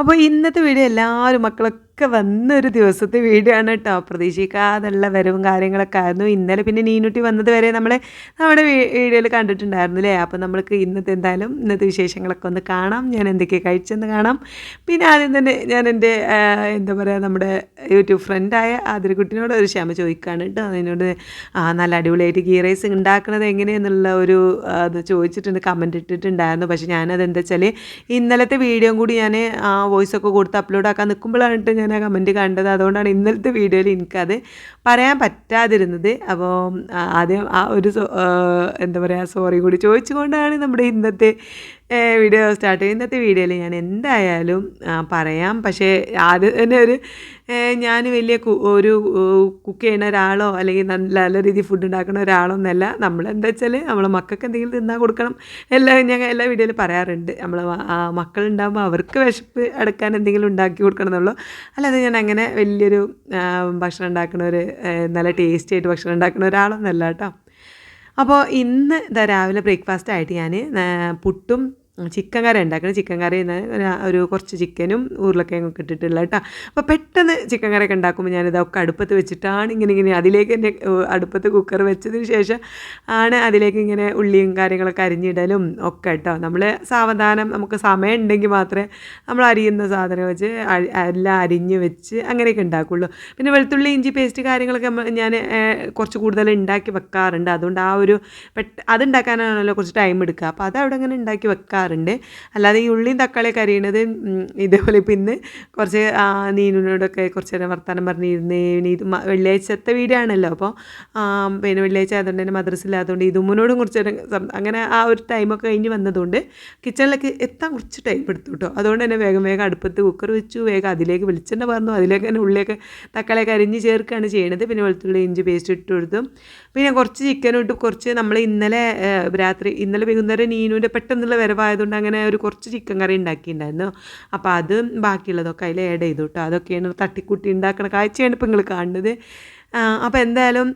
അപ്പോൾ ഇന്നത്തെ വീഡിയോ എല്ലാവരും മക്കളൊക്കെ വന്നൊരു ദിവസത്തെ വീഡിയോ ആണ് കേട്ടോ. പ്രതീക്ഷിക്കാതുള്ള വരവും കാര്യങ്ങളൊക്കെ ആയിരുന്നു. ഇന്നലെ പിന്നെ നീനുട്ടി വന്നത് വരെ നമ്മൾ നമ്മുടെ വീഡിയോയിൽ കണ്ടിട്ടുണ്ടായിരുന്നു അല്ലേ? അപ്പോൾ നമ്മൾക്ക് ഇന്നത്തെ എന്തായാലും ഇന്നത്തെ വിശേഷങ്ങളൊക്കെ ഒന്ന് കാണാം. ഞാൻ എന്തൊക്കെ കഴിച്ചെന്ന് കാണാം. പിന്നെ ആദ്യം തന്നെ ഞാൻ എന്റെ എന്താ പറയുക നമ്മുടെ യൂട്യൂബ് ഫ്രണ്ടായ ആതിരക്കുട്ടിനോട് ഒരു ക്ഷമ ചോദിക്കുകയാണ് കേട്ടോ. അതിനോട് നല്ല അടിപൊളിയായിട്ട് ഗീ റൈസ് ഉണ്ടാക്കുന്നത് എങ്ങനെയെന്നുള്ള ഒരു അത് ചോദിച്ചിട്ടുണ്ട് കമന്റ് ഇട്ടിട്ടുണ്ടായിരുന്നു. പക്ഷേ ഞാനത് എന്താ വെച്ചാൽ ഇന്നലത്തെ വീഡിയോ കൂടി ഞാൻ വോയിസ് ഒക്കെ കൊടുത്ത് അപ്ലോഡ് ആക്കാൻ നിൽക്കുമ്പോഴാണ് ഞാൻ ആ കമന്റ് കണ്ടത്. അതുകൊണ്ടാണ് ഇന്നലത്തെ വീഡിയോയിൽ എനിക്കത് പറയാൻ പറ്റാതിരുന്നത്. അപ്പോൾ ആദ്യം ആ ഒരു എന്താ പറയുക സോറി കൂടി ചോദിച്ചുകൊണ്ടാണ് നമ്മുടെ ഇന്നത്തെ വീഡിയോ സ്റ്റാർട്ട് ചെയ്യും. ഇന്നത്തെ വീഡിയോയിൽ ഞാൻ എന്തായാലും പറയാം. പക്ഷേ ആദ്യം തന്നെ ഒരു ഞാൻ വലിയ ഒരു കുക്ക് ചെയ്യുന്ന ഒരാളോ അല്ലെങ്കിൽ നല്ല നല്ല രീതിയിൽ ഫുഡ് ഉണ്ടാക്കുന്ന ഒരാളോ എന്നല്ല. നമ്മൾ എന്താ വെച്ചാൽ നമ്മളെ മക്കൾക്ക് എന്തെങ്കിലും തിന്നാൻ കൊടുക്കണം. എല്ലാം ഞാൻ എല്ലാ വീഡിയോയിലും പറയാറുണ്ട്. നമ്മൾ മക്കളുണ്ടാകുമ്പോൾ അവർക്ക് വിശപ്പ് അടക്കാൻ എന്തെങ്കിലും ഉണ്ടാക്കി കൊടുക്കണം എന്നുള്ളൂ. അല്ലാതെ ഞാൻ അങ്ങനെ വലിയൊരു ഭക്ഷണം ഉണ്ടാക്കുന്ന ഒരു നല്ല ടേസ്റ്റി ആയിട്ട് ഭക്ഷണം ഉണ്ടാക്കുന്ന ഒരാളൊന്നല്ല കേട്ടോ. അപ്പോൾ ഇന്ന് ഇതാ രാവിലെ ബ്രേക്ക്ഫാസ്റ്റ് ആയിട്ട് ഞാൻ പുട്ടും ചിക്കൻ കറി ഉണ്ടാക്കണം ചിക്കൻ കറി ഒരു കുറച്ച് ചിക്കനും ഉരുളക്കിഴങ്ങൊക്കെ ഇട്ടിട്ടുള്ള കേട്ടോ. അപ്പോൾ പെട്ടെന്ന് ചിക്കൻ കറിയൊക്കെ ഉണ്ടാക്കുമ്പോൾ ഞാനിതൊക്കെ അടുപ്പത്ത് വെച്ചിട്ടാണ് ഇങ്ങനെ ഇങ്ങനെ അതിലേക്ക് എന്റെ അടുപ്പത്ത് കുക്കർ വെച്ചതിന് ശേഷം ആണ് അതിലേക്ക് ഇങ്ങനെ ഉള്ളിയും കാര്യങ്ങളൊക്കെ അരിഞ്ഞിടലും ഒക്കെ കേട്ടോ. നമ്മൾ സാവധാനം നമുക്ക് സമയം ഉണ്ടെങ്കിൽ മാത്രമേ നമ്മൾ അരിയുന്ന സാധനം വെച്ച് എല്ലാം അരിഞ്ഞ് വെച്ച് അങ്ങനെയൊക്കെ ഉണ്ടാക്കുള്ളൂ. പിന്നെ വെളുത്തുള്ളി ഇഞ്ചി പേസ്റ്റ് കാര്യങ്ങളൊക്കെ ഞാൻ കുറച്ച് കൂടുതൽ ഉണ്ടാക്കി വെക്കാറുണ്ട്. അതുകൊണ്ട് ആ ഒരു പെട്ട അതുണ്ടാക്കാനാണല്ലോ കുറച്ച് ടൈം എടുക്കുക. അപ്പോൾ അത് അവിടെ അങ്ങനെ ഉണ്ടാക്കി വെക്കാറ്. ചെയ്യാറുണ്ട് അല്ലാതെ ഈ ഉള്ളിയും തക്കാളിയൊക്കെ അരിയണത് ഇതേപോലെ പിന്നെ കുറച്ച് നീനുനോടൊക്കെ കുറച്ച് നേരം വർത്തമാനം പറഞ്ഞിരുന്നേ. ഇത് വെള്ളിയാഴ്ചത്തെ വീഡിയോ ആണല്ലോ അപ്പോൾ പിന്നെ വെള്ളിയാഴ്ച ആയതുകൊണ്ട് തന്നെ മദ്രസ ഇല്ലാത്തതുകൊണ്ട് ഇതുമ്മനോടും കുറച്ച് നേരം അങ്ങനെ ആ ഒരു ടൈമൊക്കെ കഴിഞ്ഞ് വന്നതുകൊണ്ട് കിച്ചണിലേക്ക് എത്താൻ കുറച്ച് ടൈം എടുത്തു കേട്ടോ. അതുകൊണ്ട് തന്നെ വേഗം വേഗം അടുപ്പത്ത് കുക്കർ വെച്ചു. വേഗം അതിലേക്ക് വെളിച്ചെണ്ണ പറഞ്ഞു അതിലേക്ക് തന്നെ ഉള്ളിയൊക്കെ തക്കാളിയൊക്കെ അരിഞ്ഞ് ചേർക്കുകയാണ് ചെയ്യണത്. പിന്നെ വെളുത്തുള്ളി ഇഞ്ചി പേസ്റ്റ് ഇട്ട് കൊടുത്തു. പിന്നെ കുറച്ച് ചിക്കനും ഇട്ട് കുറച്ച് നമ്മൾ ഇന്നലെ രാത്രി ഇന്നലെ വൈകുന്നേരം നീനുവിന്റെ പെട്ടെന്നുള്ള വരവായ ആയതുകൊണ്ട് അങ്ങനെ ഒരു കുറച്ച് ചിക്കൻ കറി ഉണ്ടാക്കിയിട്ടുണ്ടായിരുന്നു. അപ്പോൾ അത് ബാക്കിയുള്ളതൊക്കെ അതിൽ ആഡ് ചെയ്തു കേട്ടോ അതൊക്കെയാണ് തട്ടിക്കൂട്ടി ഉണ്ടാക്കണ കാഴ്ചയാണ് ഇപ്പോൾ നിങ്ങൾ കാണുന്നത്. അപ്പോൾ എന്തായാലും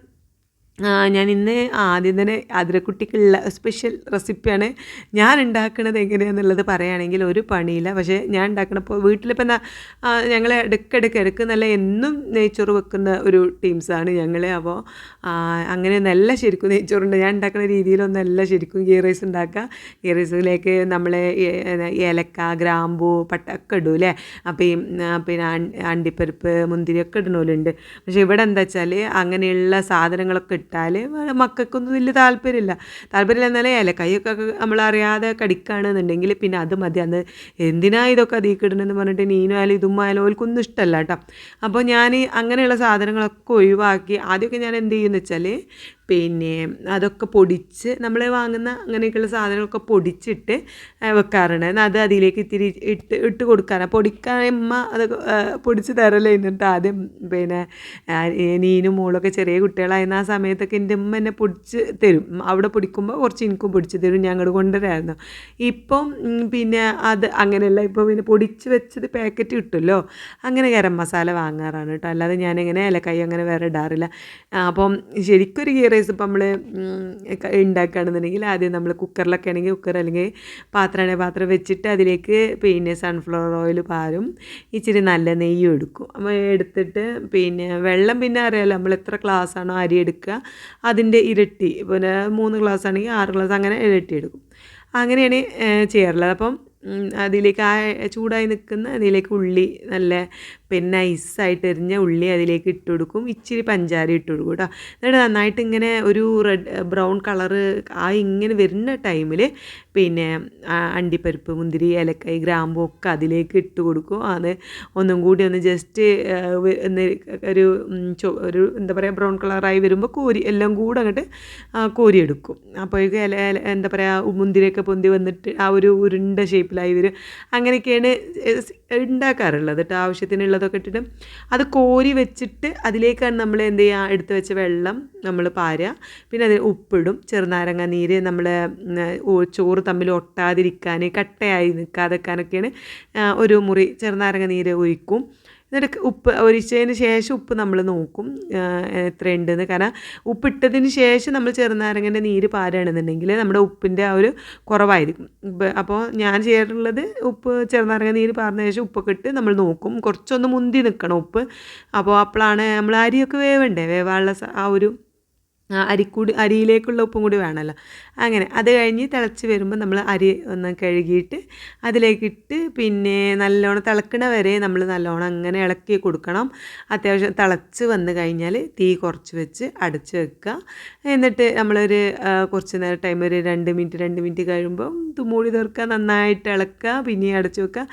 ഞാൻ ഇന്ന് ആദ്യം തന്നെ അതിരക്കുട്ടിക്കുള്ള സ്പെഷ്യൽ റെസിപ്പിയാണ് ഞാൻ ഉണ്ടാക്കുന്നത് എങ്ങനെയാണെന്നുള്ളത് പറയുകയാണെങ്കിൽ ഒരു പണിയില്ല. പക്ഷേ ഞാൻ ഉണ്ടാക്കണപ്പോൾ വീട്ടിലിപ്പോൾ എന്താ ഞങ്ങൾ ഇടയ്ക്കിടയ്ക്ക് ഇടയ്ക്ക് നല്ല എന്നും നെയ്ച്ചോറ് വെക്കുന്ന ഒരു ടീംസാണ് ഞങ്ങൾ അപ്പോൾ അങ്ങനെ നല്ല ശരിക്കും നെയ്ച്ചോറുണ്ട്. ഞാൻ ഉണ്ടാക്കുന്ന രീതിയിലൊന്നല്ല ശരിക്കും ഗീ റൈസ് ഉണ്ടാക്കുക. ഗീ റൈസിലേക്ക് നമ്മൾ ഏലക്ക ഗ്രാമ്പൂ പട്ടൊക്കെ ഇടും അല്ലേ? അപ്പോൾ ഈ പിന്നെ അണ്ടിപ്പരിപ്പ് മുന്തിരിയൊക്കെ ഇടണമല്ലുണ്ട് പക്ഷേ ഇവിടെ എന്താ വെച്ചാൽ അങ്ങനെയുള്ള സാധനങ്ങളൊക്കെ ഇട്ടാൽ മക്കൾക്കൊന്നും വലിയ താല്പര്യമില്ല. താല്പര്യമില്ല എന്നാലേ ഇലക്കൈയൊക്കെ നമ്മളറിയാതെ കടിക്കുകയാണെന്നുണ്ടെങ്കിൽ പിന്നെ അത് മതി. അന്ന് എന്തിനാ ഇതൊക്കെ അതിൽ ഇടണമെന്ന് പറഞ്ഞിട്ട് നീനായാലും ഇതും ആയാലും ഓൽക്കൊന്നും ഇഷ്ടമല്ല കേട്ടോ. അപ്പോൾ ഞാൻ അങ്ങനെയുള്ള സാധനങ്ങളൊക്കെ ഒഴിവാക്കി ആദ്യമൊക്കെ ഞാൻ എന്ത് ചെയ്യുമെന്ന് വെച്ചാൽ പിന്നെ അതൊക്കെ പൊടിച്ച് നമ്മൾ വാങ്ങുന്ന അങ്ങനെയൊക്കെയുള്ള സാധനങ്ങളൊക്കെ പൊടിച്ചിട്ട് വെക്കാറുണ്ട്. അത് അതിലേക്ക് ഇത്തിരി ഇട്ട് ഇട്ട് കൊടുക്കാനാണ് പൊടിക്കാൻ അമ്മ അത് പൊടിച്ച് തരല്ലേ എന്നിട്ട് ആദ്യം പിന്നെ നീനും മോളൊക്കെ ചെറിയ കുട്ടികളായിരുന്ന ആ സമയത്തൊക്കെ എന്റെ ഉമ്മ എന്നെ പൊടിച്ച് തരും. അവിടെ പൊടിക്കുമ്പോൾ കുറച്ച് എനിക്കും പൊടിച്ച് തരും. ഞങ്ങൾ കൊണ്ടുവരായിരുന്നു. ഇപ്പം പിന്നെ അത് അങ്ങനെയല്ല. ഇപ്പോൾ പിന്നെ പൊടിച്ച് വെച്ചത് പാക്കറ്റ് കിട്ടുമല്ലോ? അങ്ങനെ ഗരം മസാല വാങ്ങാറാണ് കേട്ടോ. അല്ലാതെ ഞാനിങ്ങനെ ഇലക്കൈ അങ്ങനെ വേറെ ഇടാറില്ല. അപ്പം ശരിക്കൊരു ഗീ റൈസ് ഇപ്പം നമ്മൾ ഉണ്ടാക്കുകയാണെന്നുണ്ടെങ്കിൽ ആദ്യം നമ്മൾ കുക്കറിലൊക്കെ ആണെങ്കിൽ കുക്കർ അല്ലെങ്കിൽ പാത്രമാണെങ്കിൽ പാത്രം വെച്ചിട്ട് അതിലേക്ക് പിന്നെ സൺഫ്ലവർ ഓയിൽ പാരും. ഇച്ചിരി നല്ല നെയ്യും എടുക്കും അപ്പോൾ എടുത്തിട്ട് പിന്നെ വെള്ളം പിന്നെ അറിയാമല്ലോ നമ്മൾ എത്ര ഗ്ലാസ് ആണോ അരി എടുക്കുക അതിന്റെ ഇരട്ടി പിന്നെ മൂന്ന് ഗ്ലാസ് ആണെങ്കിൽ ആറ് ഗ്ലാസ് അങ്ങനെ ഇരട്ടി എടുക്കും. അങ്ങനെയാണ് ചെയ്യാറുള്ളത്. അപ്പം അതിലേക്ക് ആ ചൂടായി നിൽക്കുന്ന അതിലേക്ക് ഉള്ളി നല്ല പിന്നെ നൈസായിട്ട് എരിഞ്ഞ ഉള്ളി അതിലേക്ക് ഇട്ട് കൊടുക്കും. ഇച്ചിരി പഞ്ചാരി ഇട്ട് കൊടുക്കും കേട്ടോ എന്നിട്ട് നന്നായിട്ട് ഇങ്ങനെ ഒരു റെഡ് ബ്രൗൺ കളറ് ആ ഇങ്ങനെ വരുന്ന ടൈമിൽ പിന്നെ അണ്ടിപ്പരിപ്പ് മുന്തിരി ഏലക്കായ് ഗ്രാമ്പു ഒക്കെ അതിലേക്ക് ഇട്ട് കൊടുക്കും. അത് ഒന്നും കൂടി ഒന്ന് ജസ്റ്റ് ഒരു ഒരു എന്താ പറയുക ബ്രൗൺ കളറായി വരുമ്പോൾ കോരി എല്ലാം കൂടെ അങ്ങോട്ട് കോരിയെടുക്കും. അപ്പോഴേക്കും ഇല എന്താ പറയുക മുന്തിരിയൊക്കെ പൊന്തി വന്നിട്ട് ആ ഒരു ഉരുണ്ട ഷേപ്പിലായി വരും. അങ്ങനെയൊക്കെയാണ് ഉണ്ടാക്കാറുള്ളത്. കേട്ടോ ആവശ്യത്തിനുള്ളതൊക്കെ ഇട്ടിട്ട് അത് കോരി വെച്ചിട്ട് അതിലേക്കാണ് നമ്മൾ എന്ത് ചെയ്യുക എടുത്ത് വെച്ച വെള്ളം നമ്മൾ പാരുക പിന്നെ അതിൽ ഉപ്പിടും. ചെറുനാരങ്ങ നീര് നമ്മൾ ചോറ് തമ്മിൽ ഒട്ടാതിരിക്കാൻ കട്ടയായി നിൽക്കാതെക്കാനൊക്കെയാണ് ഒരു മുറി ചെറുനാരങ്ങ നീര് ഒഴിക്കും. എന്നിട്ട് ഉപ്പ് ഒരിച്ചതിന് ശേഷം ഉപ്പ് നമ്മൾ നോക്കും എത്രയുണ്ടെന്ന്. കാരണം ഉപ്പിട്ടതിന് ശേഷം നമ്മൾ ചെറുനാരങ്ങന്റെ നീര് പാരുകയാണെന്നുണ്ടെങ്കിൽ നമ്മുടെ ഉപ്പിന്റെ ആ ഒരു കുറവായിരിക്കും. അപ്പോൾ ഞാൻ ചെയ്യാറുള്ളത് ഉപ്പ് ചെറുനാരങ്ങ നീര് പാർന്ന ശേഷം ഉപ്പൊക്കെ ഇട്ട് നമ്മൾ നോക്കും. കുറച്ചൊന്ന് മുന്തി നിൽക്കണം ഉപ്പ്. അപ്പോൾ അപ്പോഴാണ് നമ്മൾ അരിയൊക്കെ വേവണ്ടേ? വേവാനുള്ള ആ ഒരു അരിക്കൂടി അരിയിലേക്കുള്ള ഉപ്പും കൂടി വേണമല്ലോ. അങ്ങനെ അത് കഴിഞ്ഞ് തിളച്ച് വരുമ്പോൾ നമ്മൾ അരി ഒന്ന് കഴുകിയിട്ട് അതിലേക്കിട്ട് പിന്നെ നല്ലോണം തിളക്കണ വരെ നമ്മൾ നല്ലോണം അങ്ങനെ ഇളക്കി കൊടുക്കണം. അത്യാവശ്യം തിളച്ച് വന്ന് കഴിഞ്ഞാൽ തീ കുറച്ച് വെച്ച് അടച്ച് വെക്കുക. എന്നിട്ട് നമ്മളൊരു കുറച്ച് നേരം ടൈം ഒരു രണ്ട് മിനിറ്റ് രണ്ട് മിനിറ്റ് കഴിയുമ്പോൾ തുമ്മൂടി തീർക്കുക നന്നായിട്ട് ഇളക്കുക പിന്നെ അടച്ച് വെക്കുക.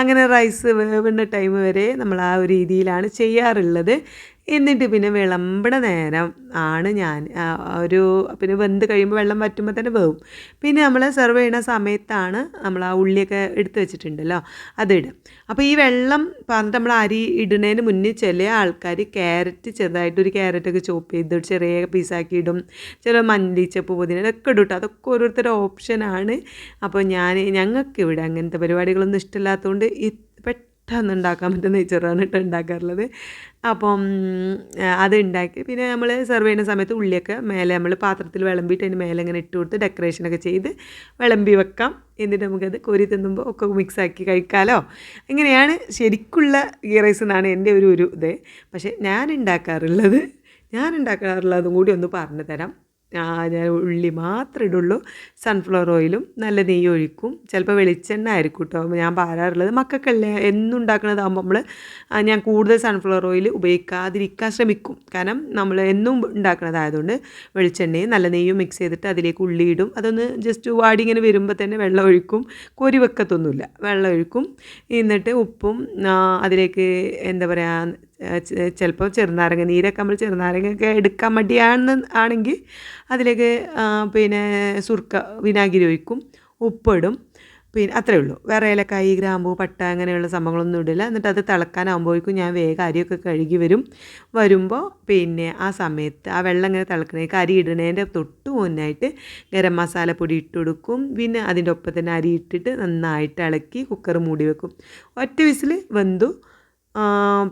അങ്ങനെ റൈസ് വേവുന്ന ടൈം വരെ നമ്മൾ ആ ഒരു രീതിയിലാണ് ചെയ്യാറുള്ളത്. എന്നിട്ട് പിന്നെ വിളമ്പണ നേരം ആണ് ഞാൻ ഒരു പിന്നെ വെന്ത് കഴിയുമ്പോൾ വെള്ളം വറ്റുമ്പോൾ തന്നെ വേവും. പിന്നെ നമ്മൾ സെർവ് ചെയ്യുന്ന സമയത്താണ് നമ്മൾ ആ ഉള്ളിയൊക്കെ എടുത്തു വെച്ചിട്ടുണ്ടല്ലോ അതിടും അപ്പോൾ ഈ വെള്ളം പറഞ്ഞിട്ട് നമ്മൾ അരി ഇടുന്നതിന് മുന്നേ ചില ആൾക്കാർ ക്യാരറ്റ് ചെറുതായിട്ട് ഒരു ക്യാരറ്റൊക്കെ ചോപ്പ് ചെയ്തിട്ട് ചെറിയ പീസാക്കി ഇടും. ചില മല്ലിച്ചപ്പ് പുതിന ഇതൊക്കെ ഇടും അതൊക്കെ ഓരോരുത്തരുടെ ഓപ്ഷനാണ് അപ്പോൾ ഞാൻ ഞങ്ങൾക്ക് ഇവിടെ അങ്ങനത്തെ പരിപാടികളൊന്നും ഇഷ്ടമില്ലാത്തതുകൊണ്ട് പെട്ടെന്ന് ഉണ്ടാക്കാൻ പറ്റുന്ന നെയ്ച്ചോറാണ് കേട്ടോ ഉണ്ടാക്കാറുള്ളത്. അപ്പം അത് ഉണ്ടാക്കി. പിന്നെ നമ്മൾ സെർവ് ചെയ്യുന്ന സമയത്ത് ഉള്ളിയൊക്കെ മേലെ നമ്മൾ പാത്രത്തിൽ വിളമ്പിയിട്ട് അതിന് മേലെ ഇങ്ങനെ ഇട്ട് കൊടുത്ത് ഡെക്കറേഷനൊക്കെ ചെയ്ത് വിളമ്പി വെക്കാം. എന്നിട്ട് നമുക്കത് കോരി തിന്നുമ്പോൾ ഒക്കെ മിക്സാക്കി കഴിക്കാമല്ലോ ഇങ്ങനെയാണ് ശരിക്കുള്ള ഗീ റൈസ് എന്നാണ് എന്റെ ഒരു ഒരു ഇത്. പക്ഷേ ഞാൻ ഉണ്ടാക്കാറുള്ളത് ഞാൻ ഉണ്ടാക്കാറുള്ളതും കൂടി ഒന്ന് പറഞ്ഞു തരാം. ഞാൻ ഉള്ളി മാത്രമേ ഇടുള്ളൂ. സൺഫ്ലവർ ഓയിലും നല്ല നെയ്യ് ഒഴിക്കും. ചിലപ്പോൾ വെളിച്ചെണ്ണ ആയിരിക്കും കേട്ടോ ഞാൻ പാരാറുള്ളത് മക്കൾക്കല്ലേ എന്നും ഉണ്ടാക്കുന്നതാകുമ്പോൾ നമ്മൾ ഞാൻ കൂടുതൽ സൺഫ്ലവർ ഓയിൽ ഉപയോഗിക്കാതിരിക്കാൻ ശ്രമിക്കും. കാരണം നമ്മൾ എന്നും ഉണ്ടാക്കുന്നതായതുകൊണ്ട് വെളിച്ചെണ്ണയും നല്ല നെയ്യും മിക്സ് ചെയ്തിട്ട് അതിലേക്ക് ഉള്ളി ഇടും. അതൊന്ന് ജസ്റ്റ് വാടി ഇങ്ങനെ വരുമ്പോൾ തന്നെ വെള്ളം ഒഴിക്കും. കോരി വെക്കത്തൊന്നുമില്ല. വെള്ളം ഒഴിക്കും. എന്നിട്ട് ഉപ്പും അതിലേക്ക് എന്താ പറയുക ചിലപ്പോൾ ചെറുനാരങ്ങ നീരൊക്കെ നമ്മൾ ചെറുനാരങ്ങയൊക്കെ എടുക്കാൻ മടിയാണെന്ന് ആണെങ്കിൽ അതിലേക്ക് പിന്നെ സുർക്ക വിനാഗിരി ഒഴിക്കും ഉപ്പിടും. പിന്നെ അത്രയേ ഉള്ളൂ. വേറെ ഏലക്കായി ഗ്രാമ്പു പട്ട അങ്ങനെയുള്ള സംഭവങ്ങളൊന്നും ഇടില്ല. എന്നിട്ട് അത് തിളക്കാനാകുമ്പോഴേക്കും ഞാൻ വേഗം അരിയൊക്കെ കഴുകി വരും. വരുമ്പോൾ പിന്നെ ആ സമയത്ത് ആ വെള്ളം ഇങ്ങനെ തിളക്കണേക്ക് അരി ഇടുന്നതിന്റെ തൊട്ട് മുന്നായിട്ട് ഗരം മസാല പൊടി ഇട്ട് കൊടുക്കും. പിന്നെ അതിന്റെ ഒപ്പം തന്നെ അരി ഇട്ടിട്ട് നന്നായിട്ട് ഇളക്കി കുക്കർ മൂടി വെക്കും. ഒറ്റ വിസിൽ വെന്തു.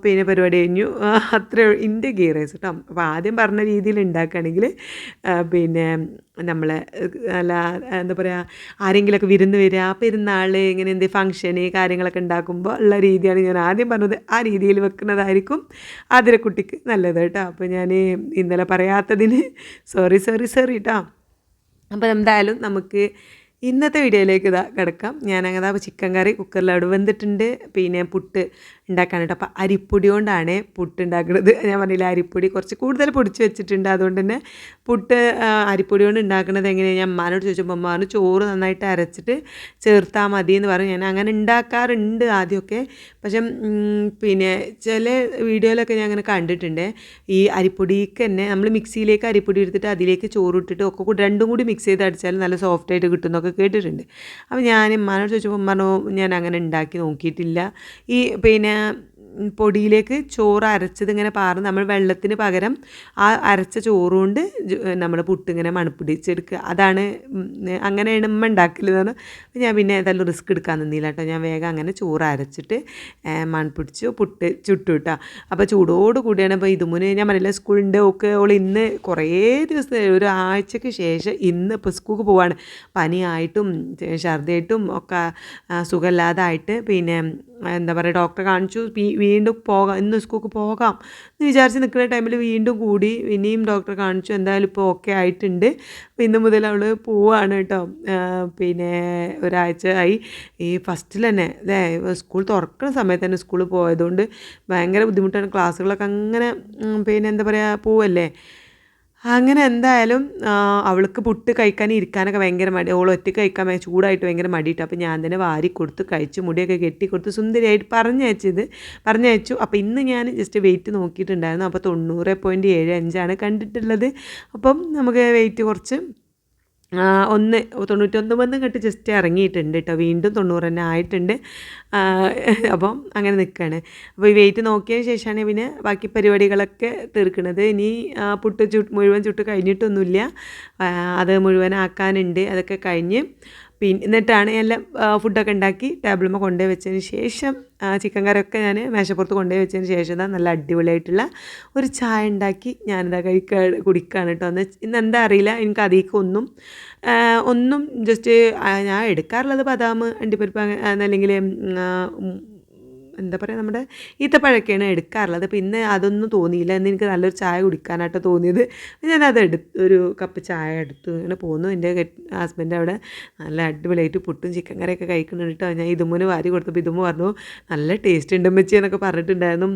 പിന്നെ പരിപാടി കഴിഞ്ഞു. അത്ര ഇന്റെ ഗീ റൈസ് കേട്ടോ അപ്പോൾ ആദ്യം പറഞ്ഞ രീതിയിൽ ഉണ്ടാക്കുകയാണെങ്കിൽ പിന്നെ നമ്മൾ അല്ല എന്താ പറയുക ആരെങ്കിലുമൊക്കെ വിരുന്ന് വരിക പെരുന്നാൾ ഇങ്ങനെ എന്ത് ഫംഗ്ഷന് കാര്യങ്ങളൊക്കെ ഉണ്ടാക്കുമ്പോൾ ഉള്ള രീതിയാണ് ഞാൻ ആദ്യം പറഞ്ഞത്. ആ രീതിയിൽ വെക്കുന്നതായിരിക്കും ആതിരക്കുട്ടിക്ക് നല്ലത് കേട്ടോ അപ്പോൾ ഞാൻ ഇന്നലെ പറയാത്തതിന് സോറി സോറി സോറി കേട്ടോ അപ്പോൾ എന്തായാലും നമുക്ക് ഇന്നത്തെ വീഡിയോയിലേക്ക് ഇതാ കിടക്കാം. ഞാൻ ചിക്കൻ കറി കുക്കറിൽ അവിടെ വെന്തിട്ടുണ്ട്. പിന്നെ പുട്ട് ഉണ്ടാക്കാനായിട്ട്. അപ്പോൾ അരിപ്പൊടി കൊണ്ടാണ് പുട്ട് ഉണ്ടാക്കുന്നത് ഞാൻ പറഞ്ഞില്ല അരിപ്പൊടി കുറച്ച് കൂടുതൽ പൊടിച്ച് വെച്ചിട്ടുണ്ട്. അതുകൊണ്ട് തന്നെ പുട്ട് അരിപ്പൊടി കൊണ്ട് ഉണ്ടാക്കുന്നത് എങ്ങനെയാണ് ഞാൻ അമ്മാനോട് ചോദിച്ചപ്പോൾ അമ്മ പറഞ്ഞു ചോറ് നന്നായിട്ട് അരച്ചിട്ട് ചേർത്താൽ മതി എന്ന് പറഞ്ഞു. ഞാൻ അങ്ങനെ ഉണ്ടാക്കാറുണ്ട് ആദ്യമൊക്കെ. പക്ഷേ പിന്നെ ചില വീഡിയോയിലൊക്കെ ഞാൻ അങ്ങനെ കണ്ടിട്ടുണ്ട്. ഈ അരിപ്പൊടിക്ക് തന്നെ നമ്മൾ മിക്സിയിലേക്ക് അരിപ്പൊടി എടുത്തിട്ട് അതിലേക്ക് ചോറ് ഇട്ടിട്ട് ഒക്കെ കൂടി രണ്ടും കൂടി മിക്സ് ചെയ്ത് അടിച്ചാൽ നല്ല സോഫ്റ്റ് ആയിട്ട് കിട്ടുന്നൊക്കെ കേട്ടിട്ടുണ്ട്. അപ്പോൾ ഞാൻ ഉമ്മാനോട് ചോദിച്ചപ്പോൾ ഉമ്മ ഞാൻ അങ്ങനെ ഉണ്ടാക്കി നോക്കിയിട്ടില്ല. ഈ പിന്നെ പൊടിയിലേക്ക് ചോറ് അരച്ചത് ഇങ്ങനെ പാർന്ന് നമ്മൾ വെള്ളത്തിന് പകരം ആ അരച്ച ചോറുകൊണ്ട് നമ്മൾ പുട്ടിങ്ങനെ മണപ്പിടിച്ചെടുക്കുക അതാണ് അങ്ങനെയാണ് ഉമ്മ ഉണ്ടാക്കലെന്നാണ് ഞാൻ പിന്നെ ഏതായാലും റിസ്ക് എടുക്കാൻ നിന്നില്ല കേട്ടോ. ഞാൻ വേഗം അങ്ങനെ ചോറ് അരച്ചിട്ട് മൺപിടിച്ചു പുട്ട് ചുട്ടു കേട്ടോ. അപ്പോൾ ചൂടോട് കൂടിയാണ് അപ്പോൾ ഇതുമുന് ഞാൻ പറയില്ല സ്കൂളിന്റെ ഒക്കെ ഓൾ ഇന്ന് കുറേ ദിവസം ഒരു ആഴ്ചയ്ക്ക് ശേഷം ഇന്ന് ഇപ്പോൾ സ്കൂൾക്ക് പോവാണ്. പനിയായിട്ടും ഛർദിയായിട്ടും ഒക്കെ സുഖമില്ലാതായിട്ട് പിന്നെ എന്താ പറയുക ഡോക്ടറെ കാണിച്ചു വീണ്ടും പോകാം ഇന്ന് സ്കൂൾക്ക് പോകാം എന്ന് വിചാരിച്ച് നിൽക്കുന്ന ടൈമിൽ വീണ്ടും കൂടി ഇനിയും ഡോക്ടറെ കാണിച്ചു. എന്തായാലും ഇപ്പോൾ ഓക്കെ ആയിട്ടുണ്ട്. അപ്പോൾ ഇന്ന് മുതൽ അവൾ പോവാണ് കേട്ടോ. പിന്നെ ഒരാഴ്ച ആയി. ഈ ഫസ്റ്റിൽ തന്നെ അല്ലേ സ്കൂൾ തുറക്കുന്ന സമയത്ത് തന്നെ സ്കൂളിൽ പോയതുകൊണ്ട് ഭയങ്കര ബുദ്ധിമുട്ടാണ്. ക്ലാസ്സുകളൊക്കെ അങ്ങനെ പിന്നെ എന്താ പറയുക പോവല്ലേ? അങ്ങനെ എന്തായാലും അവൾക്ക് പുട്ട് കഴിക്കാൻ ഇരിക്കാനൊക്കെ ഭയങ്കര മടി. ഓൾ ഒറ്റ കഴിക്കാൻ ചൂടായിട്ട് ഭയങ്കര മടിയിട്ട് അപ്പോൾ ഞാൻ തന്നെ വാരി കൊടുത്ത് കഴിച്ച് മുടിയൊക്കെ കെട്ടി കൊടുത്ത് സുന്ദരിയായിട്ട് പറഞ്ഞയച്ചത് പറഞ്ഞയച്ചു. അപ്പോൾ ഇന്ന് ഞാൻ ജസ്റ്റ് വെയിറ്റ് നോക്കിയിട്ടുണ്ടായിരുന്നു. അപ്പോൾ തൊണ്ണൂറ് പോയിന്റ് ഏഴ് അഞ്ചാണ് കണ്ടിട്ടുള്ളത്. അപ്പം നമുക്ക് വെയിറ്റ് കുറച്ച് ഒന്ന് തൊണ്ണൂറ്റൊന്ന് കെട്ട് ജസ്റ്റ് ഇറങ്ങിയിട്ടുണ്ട് കേട്ടോ വീണ്ടും തൊണ്ണൂറ് തന്നെ ആയിട്ടുണ്ട്. അപ്പം അങ്ങനെ നിൽക്കുകയാണ് അപ്പോൾ ഈ വെയിറ്റ് നോക്കിയ ശേഷമാണ് പിന്നെ ബാക്കി പരിപാടികളൊക്കെ തീർക്കുന്നത് ഇനി പുട്ട് ചുട്ട് മുഴുവൻ ചുട്ട് കഴിഞ്ഞിട്ടൊന്നുമില്ല. അത് മുഴുവൻ ആക്കാനുണ്ട് അതൊക്കെ കഴിഞ്ഞ് പിന്നെ എന്നിട്ടാണ് എല്ലാം ഫുഡൊക്കെ ഉണ്ടാക്കി ടേബിളുമ്മ കൊണ്ടുപോയി വെച്ചതിന് ശേഷം ചിക്കൻ കറിയൊക്കെ ഞാൻ മേശപ്പുറത്ത് കൊണ്ടുപോയി വെച്ചതിന് ശേഷം ഇതാ നല്ല അടിപൊളിയായിട്ടുള്ള ഒരു ചായ ഉണ്ടാക്കി ഞാനിതാ കഴിക്കുക കുടിക്കുകയാണ് കേട്ടോ. എന്ന് ഇന്ന് എന്താ അറിയില്ല എനിക്ക് അതിലേക്ക് ഒന്നും ഒന്നും ജസ്റ്റ് ഞാൻ എടുക്കാറുള്ളത് ബദാം അണ്ടിപ്പരിപ്പ് അല്ലെങ്കിൽ എന്താ പറയുക നമ്മുടെ ഈത്തപ്പഴമൊക്കെയാണ് എടുക്കാറുള്ളത്. പിന്നെ അതൊന്നും തോന്നിയില്ല. എന്ന് എനിക്ക് നല്ലൊരു ചായ കുടിക്കാനായിട്ട് തോന്നിയത്. ഞാനത് എടുത്ത് ഒരു കപ്പ് ചായ എടുത്തു. ഇങ്ങനെ പോന്നു. എന്റെ ഹസ്ബൻഡ് അവിടെ നല്ല അടിപൊളിയായിട്ട് പുട്ടും ചിക്കൻ കറിയൊക്കെ കഴിക്കുന്നുണ്ട് ഞാൻ ഇതുമ്മന് വാരി കൊടുത്തപ്പോൾ ഇതുമ്മ പറഞ്ഞു നല്ല ടേസ്റ്റ് ഉണ്ട് മെച്ചി എന്നൊക്കെ പറഞ്ഞിട്ടുണ്ടായിരുന്നു.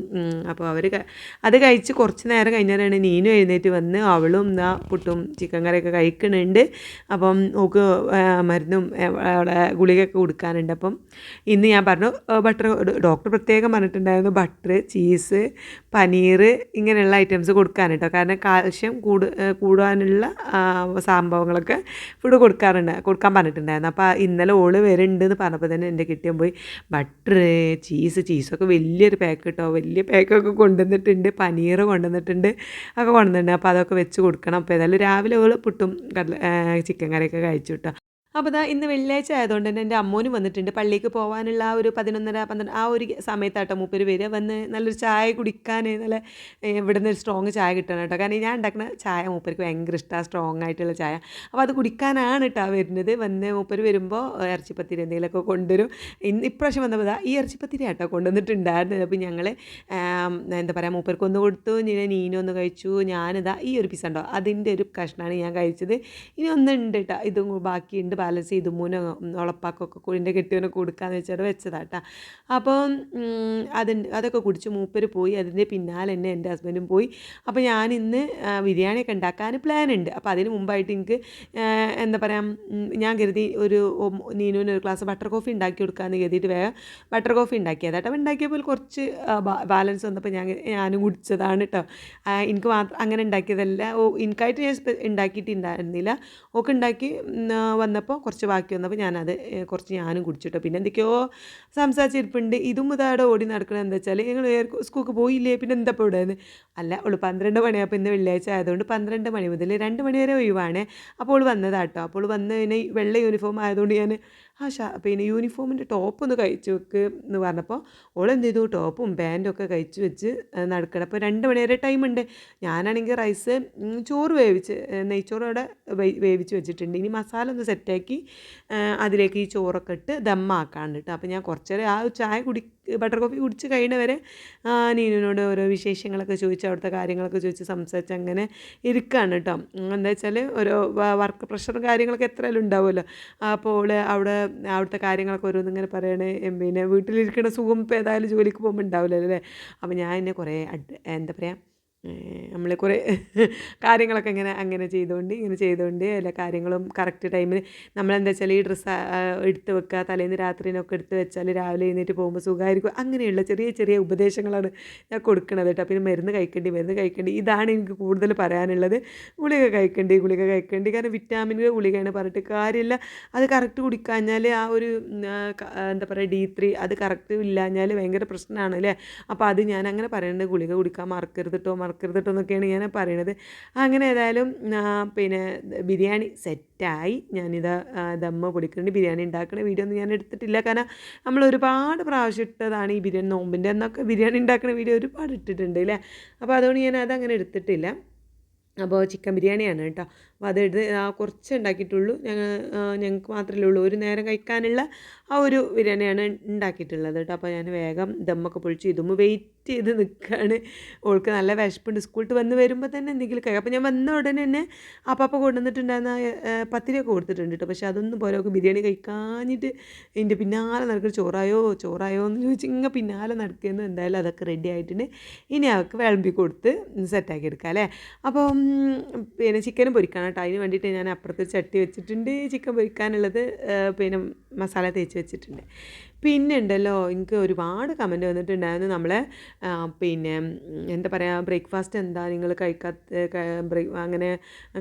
അപ്പോൾ അവർ അത് കഴിച്ച് കുറച്ച് നേരം കഴിഞ്ഞാലാണ് നീനും എഴുന്നേറ്റ് വന്ന് അവളും ആ പുട്ടും ചിക്കൻ കറിയൊക്കെ കഴിക്കുന്നുണ്ട്. അപ്പം ഓക്ക് മരുന്നും അവിടെ ഗുളികയൊക്കെ കൊടുക്കാനുണ്ട്. അപ്പം ഇന്ന് ഞാൻ പറഞ്ഞു ബട്ടർ ഡോക്ടർ പ്രത്യേകം പറഞ്ഞിട്ടുണ്ടായിരുന്നു ബട്ടർ ചീസ് പനീർ ഇങ്ങനെയുള്ള ഐറ്റംസ് കൊടുക്കാൻ കേട്ടോ കാരണം കാൽഷ്യം കൂട് കൂടാനുള്ള സംഭവങ്ങളൊക്കെ ഫുഡ് കൊടുക്കാറുണ്ട് കൊടുക്കാൻ പറഞ്ഞിട്ടുണ്ടായിരുന്നു. അപ്പോൾ ഇന്നലെ ഓൾ വരുന്നുണ്ടെന്ന് പറഞ്ഞപ്പോൾ തന്നെ എന്റെ കിട്ടിയാൽ പോയി ബട്ടർ ചീസ് ചീസൊക്കെ വലിയൊരു പാക്ക് കേട്ടോ വലിയ പാക്കൊക്കെ കൊണ്ടുവന്നിട്ടുണ്ട് പനീർ കൊണ്ടുവന്നിട്ടുണ്ട് ഒക്കെ കൊണ്ടുവന്നിട്ടുണ്ട്. അപ്പോൾ അതൊക്കെ വെച്ച് കൊടുക്കണം. അപ്പോൾ ഏതായാലും രാവിലെ ഓൾ പുട്ടും ചിക്കൻ കറിയൊക്കെ കഴിച്ചു കേട്ടോ അപ്പോൾ ഇതാ ഇന്ന് വെള്ളിയാഴ്ച ആയതുകൊണ്ട് തന്നെ എന്റെ അമ്മോനും വന്നിട്ടുണ്ട്. പള്ളിക്ക് പോകാനുള്ള ആ ഒരു പതിനൊന്നര പന്ത്രണ്ട് ആ ഒരു സമയത്താട്ടോ മൂപ്പര് വരിക. വന്ന് നല്ലൊരു ചായ കുടിക്കാൻ നല്ല ഇവിടെ നിന്ന് ഒരു സ്ട്രോങ് ചായ കിട്ടണം കേട്ടോ. കാരണം ഞാൻ ഉണ്ടാക്കുന്ന ചായ മൂപ്പർക്ക് ഭയങ്കര ഇഷ്ടമാണ് സ്ട്രോങ് ആയിട്ടുള്ള ചായ. അപ്പോൾ അത് കുടിക്കാനാണ് കേട്ടോ വരുന്നത്. വന്ന് മൂപ്പര് വരുമ്പോൾ ഇറച്ചിപ്പത്തിരി എന്തെങ്കിലുമൊക്കെ കൊണ്ടുവരും. ഇന്ന് ഇപ്രാവശ്യം വന്നപ്പോൾ ഈ ഇറച്ചിപ്പത്തിരി ആട്ടോ കൊണ്ടുവന്നിട്ടുണ്ടായിരുന്നത്. അപ്പോൾ ഞങ്ങൾ എന്താ പറയുക മൂപ്പർക്ക് ഒന്ന് കൊടുത്തു ഞാൻ നീനൊന്ന് കഴിച്ചു. ഞാനിതാ ഈ ഒരു പീസ് ഉണ്ടോ അതിന്റെ ഒരു കഷ്ണമാണ് ഞാൻ കഴിച്ചത്. ഇനി ഒന്നുണ്ട് കേട്ടോ ഇതും ബാക്കിയുണ്ട്. ബാലൻസ് ചെയ്ത് മൂന്നോ ഉളപ്പാക്കൊക്കെ കുഴിന്റെ കെട്ടിയവനെ കൊടുക്കാന്ന് വെച്ചിട്ട് വെച്ചതാട്ടാ. അപ്പം അത് അതൊക്കെ കുടിച്ച് മൂപ്പര് പോയി അതിന്റെ പിന്നാലെ തന്നെ എന്റെ ഹസ്ബൻഡും പോയി. അപ്പോൾ ഞാൻ ഇന്ന് ബിരിയാണിയൊക്കെ ഉണ്ടാക്കാൻ പ്ലാൻ ഉണ്ട് അപ്പോൾ അതിന് മുമ്പായിട്ട് എനിക്ക് എന്താ പറയുക ഞാൻ കരുതി ഒരു നീനുവിന് ഒരു ഗ്ലാസ് ബട്ടർ കോഫി ഉണ്ടാക്കി കൊടുക്കാമെന്ന് കരുതിയിട്ട് വേഗം ബട്ടർ കോഫി ഉണ്ടാക്കിയത് കേട്ടോ. ഉണ്ടാക്കിയപ്പോൾ കുറച്ച് ബാലൻസ് വന്നപ്പോൾ ഞാൻ ഞാനും കുടിച്ചതാണ് കേട്ടോ. എനിക്ക് മാത്രം അങ്ങനെ ഉണ്ടാക്കിയതല്ല. ഓ എനിക്കായിട്ട് ഞാൻ ഉണ്ടാക്കിയിട്ടുണ്ടായിരുന്നില്ല. ഒക്കെ ഉണ്ടാക്കി വന്നപ്പോൾ കുറച്ച് ബാക്കി വന്നപ്പോൾ ഞാനത് കുറച്ച് ഞാനും കുടിച്ചിട്ടോ. പിന്നെ എന്തൊക്കെയോ സംസാരിച്ചിരിപ്പുണ്ട്. ഇതും ഇതാടെ ഓടി നടക്കണത് എന്താ വെച്ചാൽ ഞങ്ങൾ സ്കൂൾക്ക് പോയില്ലേ? പിന്നെ എന്താ ഇപ്പോൾ ഇവിടെ? അല്ല അവൾ പന്ത്രണ്ട് മണിയാപ്പോൾ ഇന്ന് വെള്ളിയാഴ്ച ആയതുകൊണ്ട് പന്ത്രണ്ട് മണി മുതൽ രണ്ട് മണി വരെ ഒഴിവാണ്. അപ്പോൾ വന്നതാട്ടോ. അപ്പോൾ വന്ന് പിന്നെ വെള്ള യൂണിഫോം ആയതുകൊണ്ട് ഞാൻ ആ ഷാ പിന്നെ യൂണിഫോമിന്റെ ടോപ്പ് ഒന്ന് കഴിച്ചു വെക്ക് എന്ന് പറഞ്ഞപ്പോൾ ഓൾ എന്ത് ചെയ്തു ടോപ്പും പാന്റും ഒക്കെ കഴിച്ചു വെച്ച് നടക്കണം. അപ്പോൾ രണ്ട് മണി വരെ ടൈമുണ്ട് ഞാനാണെങ്കിൽ റൈസ് ചോറ് വേവിച്ച് നെയ്ച്ചോറ് അവിടെ വേവിച്ച് വെച്ചിട്ടുണ്ട്. ഇനി മസാല ഒന്ന് സെറ്റാക്കി അതിലേക്ക് ഈ ചോറൊക്കെ ഇട്ട് ദമ്മാക്കാണ്ട് കേട്ടോ അപ്പോൾ ഞാൻ കുറച്ചേരം ആ ചായ കുടി ബട്ടർ കോഫി കുടിച്ച് കഴിയുന്നവരെ നീനുവിനോട് ഓരോ വിശേഷങ്ങളൊക്കെ ചോദിച്ച് അവിടുത്തെ കാര്യങ്ങളൊക്കെ ചോദിച്ച് സംസാരിച്ച് അങ്ങനെ ഇരിക്കുകയാണ് കേട്ടോ എന്താ വെച്ചാൽ ഓരോ വർക്ക് പ്രഷറും കാര്യങ്ങളൊക്കെ എത്രയാലും ഉണ്ടാവുമല്ലോ. അപ്പോൾ അവിടെ അവിടുത്തെ കാര്യങ്ങളൊക്കെ ഓരോന്നിങ്ങനെ പറയണേ പിന്നെ വീട്ടിലിരിക്കുന്ന സുഖം ഇപ്പോൾ ഏതായാലും ജോലിക്ക് പോകുമ്പോൾ ഉണ്ടാവില്ലല്ലോ അല്ലേ? അപ്പോൾ ഞാൻ എന്നെ കുറേ എന്താ പറയുക നമ്മൾ കുറേ കാര്യങ്ങളൊക്കെ ഇങ്ങനെ അങ്ങനെ ചെയ്തുകൊണ്ട് ഇങ്ങനെ ചെയ്തുകൊണ്ട് എല്ലാ കാര്യങ്ങളും കറക്റ്റ് ടൈമിൽ നമ്മളെന്താ വെച്ചാൽ ഈ ഡ്രസ്സ് എടുത്ത് വെക്കുക തലേന്ന് രാത്രിനൊക്കെ എടുത്ത് വെച്ചാൽ രാവിലെ എഴുന്നേറ്റ് പോകുമ്പോൾ സുഖമായിരിക്കും അങ്ങനെയുള്ള ചെറിയ ചെറിയ ഉപദേശങ്ങളാണ് ഞാൻ കൊടുക്കുന്നത് കേട്ടോ. പിന്നെ മരുന്ന് കഴിക്കേണ്ടി മരുന്ന് കഴിക്കേണ്ടി. ഇതാണ് എനിക്ക് കൂടുതൽ പറയാനുള്ളത്. ഗുളിക കഴിക്കേണ്ടി ഗുളിക കഴിക്കേണ്ടി. കാരണം വിറ്റാമിൻ ഗുളികയാണ് പറഞ്ഞിട്ട് കാര്യമില്ല അത് കറക്റ്റ് കുടിക്കാഞ്ഞാൽ ആ ഒരു എന്താ പറയുക ഡി ത്രീ അത് കറക്റ്റ് ഇല്ലാഞ്ഞാൽ ഭയങ്കര പ്രശ്നമാണ് അല്ലേ അപ്പോൾ അത് ഞാൻ അങ്ങനെ പറയുന്നത് ഗുളിക കുടിക്കാൻ മറക്കരുത് കേട്ടോ കേട്ടോ എന്നൊക്കെയാണ് ഞാൻ പറയണത്. അങ്ങനെ ഏതായാലും പിന്നെ ബിരിയാണി സെറ്റായി. ഞാനിത് ദമ്മ പൊടിക്കുന്നുണ്ട് ബിരിയാണി ഉണ്ടാക്കുന്ന വീഡിയോ ഒന്നും ഞാൻ എടുത്തിട്ടില്ല കാരണം നമ്മൾ ഒരുപാട് പ്രാവശ്യം ഇട്ടതാണ് ഈ ബിരിയാണി നോമ്പിന്റെ എന്നൊക്കെ ബിരിയാണി ഉണ്ടാക്കുന്ന വീഡിയോ ഒരുപാട് ഇട്ടിട്ടുണ്ട് അല്ലേ അപ്പോൾ അതുകൊണ്ട് ഞാൻ അതങ്ങനെ എടുത്തിട്ടില്ല. അപ്പോൾ ചിക്കൻ ബിരിയാണിയാണ് കേട്ടോ. അപ്പോൾ അതെടുത്ത് കുറച്ച് ഉണ്ടാക്കിയിട്ടുള്ളൂ. ഞങ്ങൾ ഞങ്ങൾക്ക് മാത്രമേ ഉള്ളൂ. ഒരു നേരം കഴിക്കാനുള്ള ആ ഒരു ബിരിയാണിയാണ് ഉണ്ടാക്കിയിട്ടുള്ളത് കേട്ടോ. അപ്പോൾ ഞാൻ വേഗം ദമ്മൊക്കെ പൊളിച്ച് ഇതും വെയിറ്റ് ചെയ്ത് നിൽക്കുകയാണ്. ഓൾക്ക് നല്ല വിശപ്പുണ്ട്. സ്കൂളിൽ വന്ന് വരുമ്പോൾ തന്നെ എന്തെങ്കിലും കഴിക്കാം അപ്പോൾ ഞാൻ വന്ന ഉടനെ തന്നെ അപ്പാപ്പ കൊണ്ടുവന്നിട്ടുണ്ടായിരുന്ന പത്തിരിയൊക്കെ കൊടുത്തിട്ടുണ്ട് കേട്ടോ. പക്ഷേ അതൊന്നും പോലെ അവൾക്ക് ബിരിയാണി കഴിക്കാഞ്ഞിട്ട് എന്റെ പിന്നാലെ നടക്കുക ചോറായോ ചോറായോ എന്ന് ചോദിച്ച് ഇങ്ങനെ പിന്നാലെ നടക്കുന്നു എന്തായാലും അതൊക്കെ റെഡി ആയിട്ടുണ്ട്. ഇനി അവൾക്ക് വിളമ്പി കൊടുത്ത് സെറ്റാക്കി എടുക്കാം അല്ലേ? അപ്പം പിന്നെ ചിക്കനും പൊരിക്കണം കേട്ടോ. അതിന് വേണ്ടിയിട്ട് ഞാൻ അപ്പുറത്ത് ചട്ടി വെച്ചിട്ടുണ്ട് ചിക്കൻ പൊരിക്കാനുള്ളത് പിന്നെ മസാല തേച്ച് വെച്ചിട്ടുണ്ട്. പിന്നെ ഉണ്ടല്ലോ എനിക്ക് ഒരുപാട് കമന്റ് വന്നിട്ടുണ്ടായിരുന്നു. നമ്മളെ പിന്നെ എന്താ പറയുക ബ്രേക്ക്ഫാസ്റ്റ് എന്താ നിങ്ങൾ കഴിക്കാത്ത അങ്ങനെ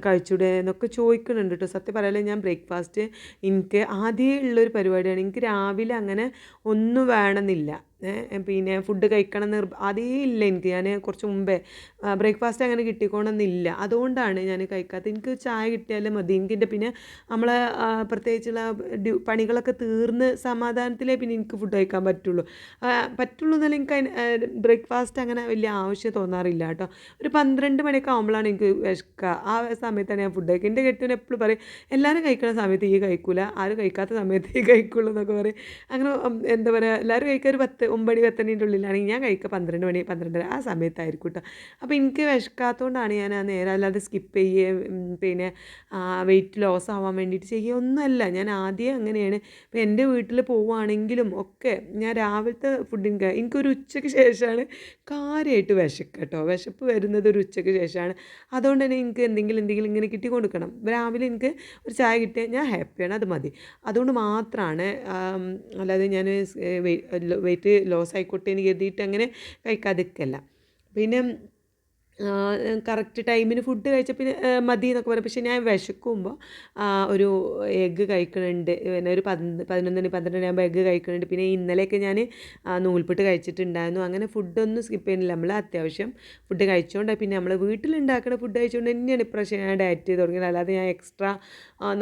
കഴിച്ചൂടെ എന്നൊക്കെ ചോദിക്കുന്നുണ്ട് കേട്ടോ സത്യം പറയാലോ ഞാൻ ബ്രേക്ക്ഫാസ്റ്റ് എനിക്ക് ആദ്യമേ ഉള്ളൊരു പരിപാടിയാണ്. എനിക്ക് രാവിലെ അങ്ങനെ ഒന്നും വേണമെന്നില്ല. പിന്നെ ഫുഡ് കഴിക്കണം എന്ന് അതേ ഇല്ല എനിക്ക്. ഞാൻ കുറച്ച് മുമ്പേ ബ്രേക്ക്ഫാസ്റ്റ് അങ്ങനെ കിട്ടിക്കോണമെന്നില്ല അതുകൊണ്ടാണ് ഞാൻ കഴിക്കാത്തത്. എനിക്ക് ചായ കിട്ടിയാലും മതി. എനിക്കിന്റെ പിന്നെ നമ്മൾ പ്രത്യേകിച്ചുള്ള പണികളൊക്കെ തീർന്ന് സമാധാനത്തിലേ പിന്നെ എനിക്ക് ഫുഡ് കഴിക്കാൻ പറ്റുള്ളൂ. പറ്റുള്ളൂ എന്നല്ല എനിക്ക് ബ്രേക്ക്ഫാസ്റ്റ് അങ്ങനെ വലിയ ആവശ്യം തോന്നാറില്ല കേട്ടോ. ഒരു പന്ത്രണ്ട് മണിയൊക്കെ ആകുമ്പോഴാണ് എനിക്ക് വിശക്കുക ആ സമയത്താണ് ഞാൻ ഫുഡ് കഴിക്കുക. എന്റെ കെട്ടിന് എപ്പോഴും പറയും എല്ലാവരും കഴിക്കുന്ന സമയത്ത് ഈ കഴിക്കൂല. ആരും കഴിക്കാത്ത സമയത്ത് ഈ കഴിക്കുള്ളൂ എന്നൊക്കെ പറയും. അങ്ങനെ എന്താ പറയുക എല്ലാവരും കഴിക്കുക ഒരു പത്ത് ഒമ്പത് പത്തണിന്റെ ഉള്ളിലാണെങ്കിൽ ഞാൻ കഴിക്കുക പന്ത്രണ്ട് മണി പന്ത്രണ്ടര ആ സമയത്തായിരിക്കും കേട്ടോ. അപ്പോൾ എനിക്ക് വിശക്കാത്തതുകൊണ്ടാണ് ഞാൻ ആ നേരം അല്ലാതെ സ്കിപ്പ് ചെയ്യുകയും പിന്നെ വെയിറ്റ് ലോസ് ആവാൻ വേണ്ടിയിട്ട് ചെയ്യുക ഒന്നുമല്ല. ഞാൻ ആദ്യം അങ്ങനെയാണ്. ഇപ്പോൾ എന്റെ വീട്ടിൽ പോവുകയാണെങ്കിലും ഒക്കെ ഞാൻ രാവിലത്തെ ഫുഡിന് എനിക്കൊരു ഉച്ചയ്ക്ക് ശേഷമാണ് കാര്യമായിട്ട് വിശക്കുക കേട്ടോ. വിശപ്പ് വരുന്നത് ഒരു ഉച്ചയ്ക്ക് ശേഷമാണ്. അതുകൊണ്ട് തന്നെ എനിക്ക് എന്തെങ്കിലും എന്തെങ്കിലും ഇങ്ങനെ കിട്ടി കൊടുക്കണം. രാവിലെ എനിക്ക് ഒരു ചായ കിട്ടിയാൽ ഞാൻ ഹാപ്പിയാണ് അത് മതി. അതുകൊണ്ട് മാത്രമാണ് അല്ലാതെ ഞാൻ വെയിറ്റ് ലോസ് ആയിക്കോട്ടെ എന്ന് കരുതിയിട്ട് അങ്ങനെ കഴിക്കാതിരിക്കല്ല. പിന്നെ കറക്റ്റ് ടൈമിന് ഫുഡ് കഴിച്ച പിന്നെ മതി എന്നൊക്കെ പറയും പക്ഷേ ഞാൻ വിശക്കുമ്പോൾ ഒരു എഗ്ഗ് കഴിക്കുന്നുണ്ട് പിന്നെ ഒരു പതിനൊന്ന് മണി പന്ത്രണ്ട് മണിയാകുമ്പോൾ എഗ്ഗ് കഴിക്കുന്നുണ്ട് പിന്നെ ഇന്നലെയൊക്കെ ഞാൻ നൂൽപ്പിട്ട് കഴിച്ചിട്ടുണ്ടായിരുന്നു. അങ്ങനെ ഫുഡൊന്നും സ്കിപ്പ് ചെയ്യുന്നില്ല. നമ്മൾ അത്യാവശ്യം ഫുഡ് കഴിച്ചുകൊണ്ട് പിന്നെ നമ്മൾ വീട്ടിലുണ്ടാക്കുന്ന ഫുഡ് കഴിച്ചുകൊണ്ട് തന്നെയാണ് ഇപ്രാവശ്യം ഞാൻ ഡയറ്റ് ചെയ്ത് തുടങ്ങിയത്. അല്ലാതെ ഞാൻ എക്സ്ട്രാ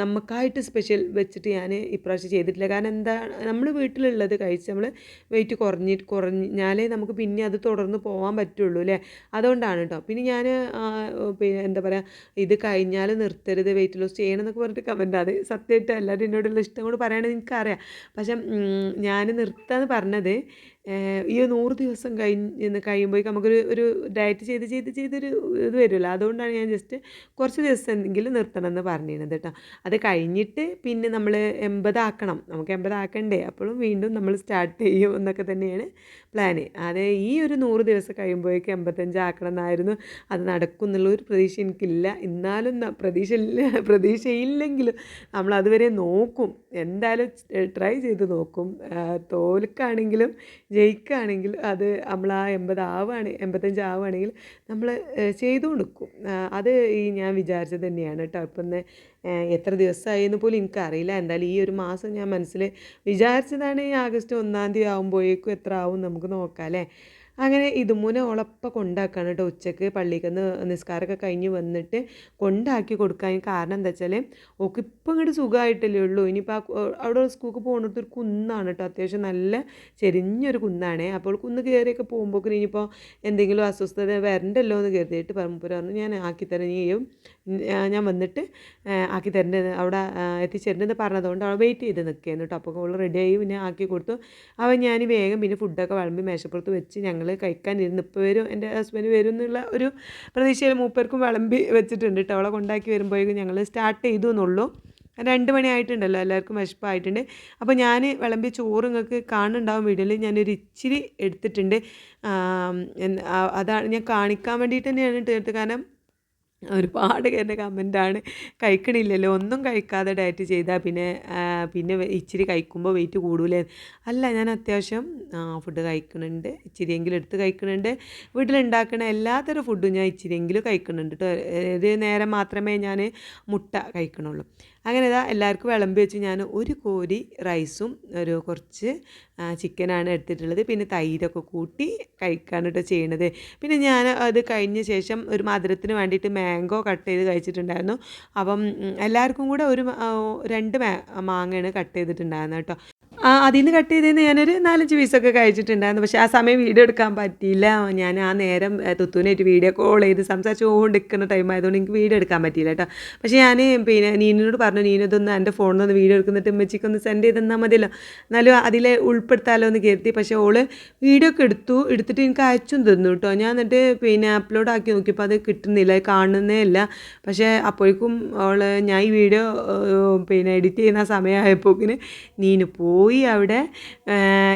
നമുക്കായിട്ട് സ്പെഷ്യൽ വെച്ചിട്ട് ഞാൻ ഇപ്രാവശ്യം ചെയ്തിട്ടില്ല. കാരണം എന്താ നമ്മൾ വീട്ടിലുള്ളത് കഴിച്ച് നമ്മൾ വെയിറ്റ് കുറഞ്ഞിട്ട് കുറഞ്ഞാലേ നമുക്ക് പിന്നെ അത് തുടർന്ന് പോകാൻ പറ്റുള്ളൂ അല്ലേ? അതുകൊണ്ടാണ് കേട്ടോ പിന്നെ ഞാൻ പിന്നെ എന്താ പറയുക ഇത് കഴിഞ്ഞാൽ നിർത്തരുത് വെയിറ്റ് ലോസ് ചെയ്യണം എന്നൊക്കെ പറഞ്ഞിട്ട് കമന്റ് അത് സത്യമായിട്ട് എല്ലാവരും എന്നോടുള്ള ഇഷ്ടം കൊണ്ട് പറയുകയാണെങ്കിൽ എനിക്കറിയാം. പക്ഷേ ഞാൻ നിർത്താമെന്ന് പറഞ്ഞത് ഈ നൂറ് ദിവസം കഴിഞ്ഞ് കഴിയുമ്പോഴേക്കും നമുക്കൊരു ഒരു ഡയറ്റ് ചെയ്ത് ചെയ്ത് ചെയ്തൊരു ഇത് വരുമല്ലോ. അതുകൊണ്ടാണ് ഞാൻ ജസ്റ്റ് കുറച്ച് ദിവസം എന്തെങ്കിലും നിർത്തണം എന്ന് പറഞ്ഞിരുന്നത് കേട്ടോ. അത് കഴിഞ്ഞിട്ട് പിന്നെ നമ്മൾ എൺപതാക്കണം. നമുക്ക് എൺപതാക്കണ്ടേ? അപ്പോഴും വീണ്ടും നമ്മൾ സ്റ്റാർട്ട് ചെയ്യും എന്നൊക്കെ തന്നെയാണ് പ്ലാന് അത് ഈ ഒരു നൂറ് ദിവസം കഴിയുമ്പോഴേക്കും എൺപത്തഞ്ചാക്കണം എന്നായിരുന്നു. അത് നടക്കും എന്നുള്ള ഒരു പ്രതീക്ഷ എനിക്കില്ല. എന്നാലും പ്രതീക്ഷ പ്രതീക്ഷയില്ലെങ്കിലും നമ്മൾ അതുവരെ നോക്കും. എന്തായാലും ട്രൈ ചെയ്ത് നോക്കും. തോൽക്കാണെങ്കിലും ജയിക്കുകയാണെങ്കിൽ അത് നമ്മൾ ആ എൺപത് ആവുകയാണ് എൺപത്തഞ്ച് ആവുകയാണെങ്കിൽ നമ്മൾ ചെയ്തു കൊടുക്കും അത് ഈ ഞാൻ വിചാരിച്ചത് തന്നെയാണ് കേട്ടോ. ഇപ്പം തന്നെ എത്ര ദിവസമായി എന്ന് പോലും എനിക്കറിയില്ല. എന്തായാലും ഈ ഒരു മാസം ഞാൻ മനസ്സിൽ വിചാരിച്ചതാണ് ഈ ആഗസ്റ്റ് ഒന്നാം തീയതി ആകുമ്പോഴേക്കും എത്ര ആവും നമുക്ക് നോക്കാം അല്ലേ? അങ്ങനെ ഇതുമൂനെ ഓളപ്പ കൊണ്ടാക്കാണ് കേട്ടോ ഉച്ചയ്ക്ക് പള്ളിക്ക് നിസ്കാരമൊക്കെ കഴിഞ്ഞ് വന്നിട്ട് കൊണ്ടാക്കി കൊടുക്കാൻ കാരണം എന്താ വെച്ചാൽ ഓക്ക് ഇപ്പം ഇങ്ങോട്ട് സുഖമായിട്ടല്ലേ ഉള്ളൂ. ഇനിയിപ്പോൾ ആ അവിടെ സ്കൂൾക്ക് പോകുന്നിടത്ത് ഒരു കുന്നാണ് കേട്ടോ. അത്യാവശ്യം നല്ല ചെരിഞ്ഞൊരു കുന്നാണ്. അപ്പോൾ കുന്ന് കയറിയൊക്കെ പോകുമ്പോൾ ഇനിയിപ്പോൾ എന്തെങ്കിലും അസ്വസ്ഥത വരണ്ടല്ലോ എന്ന് കരുതിയിട്ട് പറമ്പൂർ പറഞ്ഞു ഞാൻ ആക്കിത്തരാം നീയും ഞാൻ വന്നിട്ട് ആക്കി തരേണ്ടത് അവിടെ എത്തിച്ചേരേണ്ടത് പറഞ്ഞതുകൊണ്ട് അവൾ വെയിറ്റ് ചെയ്ത് നിൽക്കുകയായിരുന്നു കേട്ടോ. അപ്പോൾ അവൾ റെഡിയായി പിന്നെ ആക്കി കൊടുത്തു. അവൻ ഞാൻ വേഗം പിന്നെ ഫുഡൊക്കെ വിളമ്പി മേശപ്പുറത്ത് വെച്ച് ഞങ്ങൾ കഴിക്കാനിരുന്നു. ഇപ്പോൾ വരും എന്റെ ഹസ്ബൻഡ് വരും എന്നുള്ള ഒരു പ്രതീക്ഷയിൽ മൂപ്പർക്കും വിളമ്പി വെച്ചിട്ടുണ്ട് കേട്ടോ. അവളെ കൊണ്ടാക്കി വരുമ്പോഴേക്കും ഞങ്ങൾ സ്റ്റാർട്ട് ചെയ്തു എന്നുള്ളൂ. രണ്ട് മണിയായിട്ടുണ്ടല്ലോ എല്ലാവർക്കും വിശപ്പായിട്ടുണ്ട്. അപ്പോൾ ഞാൻ വിളമ്പി ചോറ് നിങ്ങൾക്ക് കാണുന്നുണ്ടാവും വീഡിയോയിൽ ഞാനൊരു ഇച്ചിരി എടുത്തിട്ടുണ്ട്. അതാണ് ഞാൻ കാണിക്കാൻ വേണ്ടിയിട്ട് തന്നെയാണ് എടുത്തത് കാരണം ഒരുപാട് എന്റെ കമന്റാണ് കഴിക്കണില്ലല്ലോ. ഒന്നും കഴിക്കാതെ ഡയറ്റ് ചെയ്താൽ പിന്നെ പിന്നെ ഇച്ചിരി കഴിക്കുമ്പോൾ വെയിറ്റ് കൂടൂലേ. അല്ല ഞാൻ അത്യാവശ്യം ഫുഡ് കഴിക്കുന്നുണ്ട് ഇച്ചിരിയെങ്കിലും എടുത്ത് കഴിക്കുന്നുണ്ട് വീട്ടിലുണ്ടാക്കുന്ന എല്ലാത്തരം ഫുഡും ഞാൻ ഇച്ചിരിയെങ്കിലും കഴിക്കുന്നുണ്ട് കേട്ടോ ഇത് നേരം മാത്രമേ ഞാൻ മുട്ട കഴിക്കണുള്ളൂ. അങ്ങനെ ഇതാ എല്ലാവർക്കും വിളമ്പി വെച്ച്. ഞാൻ ഒരു കോരി റൈസും ഒരു കുറച്ച് ചിക്കനാണ് എടുത്തിട്ടുള്ളത്. പിന്നെ തൈരൊക്കെ കൂട്ടി കഴിക്കാനായിട്ട് ചെയ്യണത്. പിന്നെ ഞാൻ അത് കഴിഞ്ഞ ശേഷം ഒരു മധുരത്തിന് വേണ്ടിയിട്ട് മാംഗോ കട്ട് ചെയ്ത് കഴിച്ചിട്ടുണ്ടായിരുന്നു. അപ്പം എല്ലാവർക്കും കൂടെ ഒരു രണ്ട് മാങ്ങയാണ് കട്ട് ചെയ്തിട്ടുണ്ടായിരുന്നത് കേട്ടോ അതിൽ നിന്ന് കട്ട് ചെയ്തതിന് ഞാനൊരു നാലഞ്ച് പീസൊക്കെ കഴിച്ചിട്ടുണ്ടായിരുന്നു. പക്ഷേ ആ സമയം വീഡിയോ എടുക്കാൻ പറ്റിയില്ല. ഞാൻ ആ നേരം തുത്തുവിനായിട്ട് വീഡിയോ കോൾ ചെയ്ത് സംസാരിച്ചുകൊണ്ടിരിക്കുന്ന ടൈം ആയതുകൊണ്ട് എനിക്ക് വീഡിയോ എടുക്കാൻ പറ്റിയില്ല കേട്ടോ പക്ഷേ ഞാൻ പിന്നെ നീനോട് പറഞ്ഞു നീനതൊന്ന് എന്റെ ഫോണിൽ നിന്ന് വീഡിയോ എടുക്കുന്നിട്ട് ഉമ്മച്ചിക്കൊന്ന് സെൻഡ് ചെയ്ത് തന്നാൽ മതിയല്ലോ. എന്നാലും അതിൽ ഉൾപ്പെടുത്താലോ എന്ന് കരുതി. പക്ഷേ ഓൾ വീഡിയോ ഒക്കെ എടുത്തു. എടുത്തിട്ട് എനിക്ക് അയച്ചും തന്നു കേട്ടോ ഞാൻ എന്നിട്ട് പിന്നെ അപ്ലോഡ് ആക്കി നോക്കിയപ്പോൾ അത് കിട്ടുന്നില്ല കാണുന്നേ ഇല്ല. പക്ഷേ അപ്പോഴേക്കും അവൾ ഞാൻ ഈ വീഡിയോ പിന്നെ എഡിറ്റ് ചെയ്യുന്ന സമയമായപ്പോൾ നീന് പോയി. പോയി അവിടെ